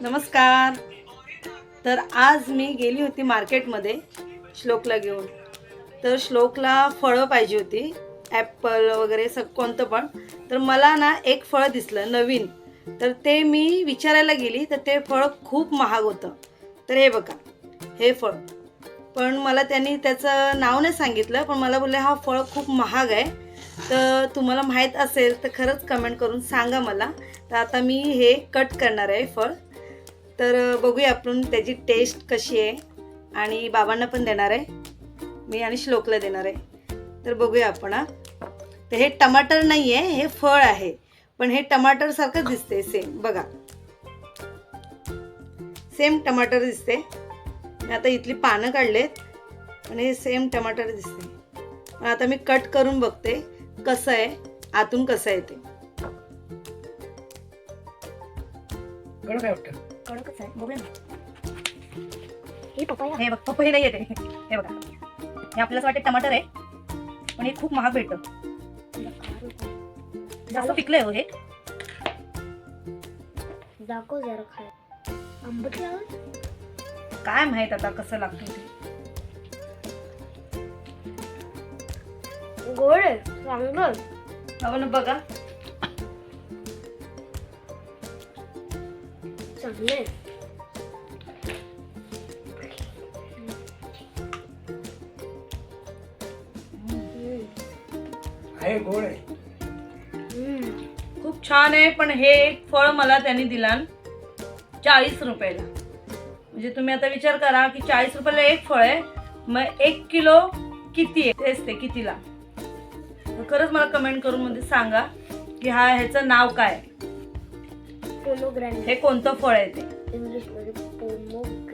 नमस्कार. तर आज मी गेली होती मार्केटमध्ये श्लोकला घेऊन. तर श्लोकला फळं पाहिजे होती. ॲपल वगैरे सग कोणतं पण. तर मला ना एक फळ दिसलं नवीन. तर ते मी विचारायला गेली तर ते फळ खूप महाग होतं. तर हे बघा हे फळ. पण मला त्यांनी त्याचं नाव नाही सांगितलं पण मला बोलले हा फळ खूप महाग आहे. तर तुम्हाला माहीत असेल तर खरंच कमेंट करून सांगा मला. तर आता मी हे कट करणार आहे फळ. तर बघूया आपण त्याची टेस्ट कशी आहे. आणि बाबांना पण देणार आहे. मी आणि श्लोकला देणार आहे. तर बघूया आपण हा. तर हे टमाटर नाही आहे हे फळ आहे. पण हे टमाटरसारखंच दिसते सेम बघा. सेम टमाटर दिसते मी आता इथली पानं काढलेत. आणि हे सेम टमाटर दिसते पण आता मी कट करून बघते कसं आहे आतून कसं आहे ते. काय वाटतं? कडकच आहे. बघूया ना. हे पपया हे. बघ पपई नाही येते हे बघा. हे आपल्याला वाटते टमाटर आहे पण हे खूप महाग भेटतं. जास्त पिकलंय हो हे. दाखव जरा खाय आंबट काय माहीत आता कसं लागतं ते. गोड चांगलं. ना बघा. चांगलं आहे हम्म. आहे गोड आहे हम्म. खूप छान आहे पण हे एक फळ मला त्यांनी दिला चाळीस रुपयाला म्हणजे तुम्ही आता विचार करा की चाळीस रुपयाला एक फळ आहे मग एक किलो किती आहे तेच ते कितीला तर खरंच मला कमेंट करून मध्ये सांगा की हा ह्याचं नाव काय आहे? पोमोग्रॅनेट हे कोणतं फळ आहे ते इंग्लिशमध्ये पोमोग्रॅनेट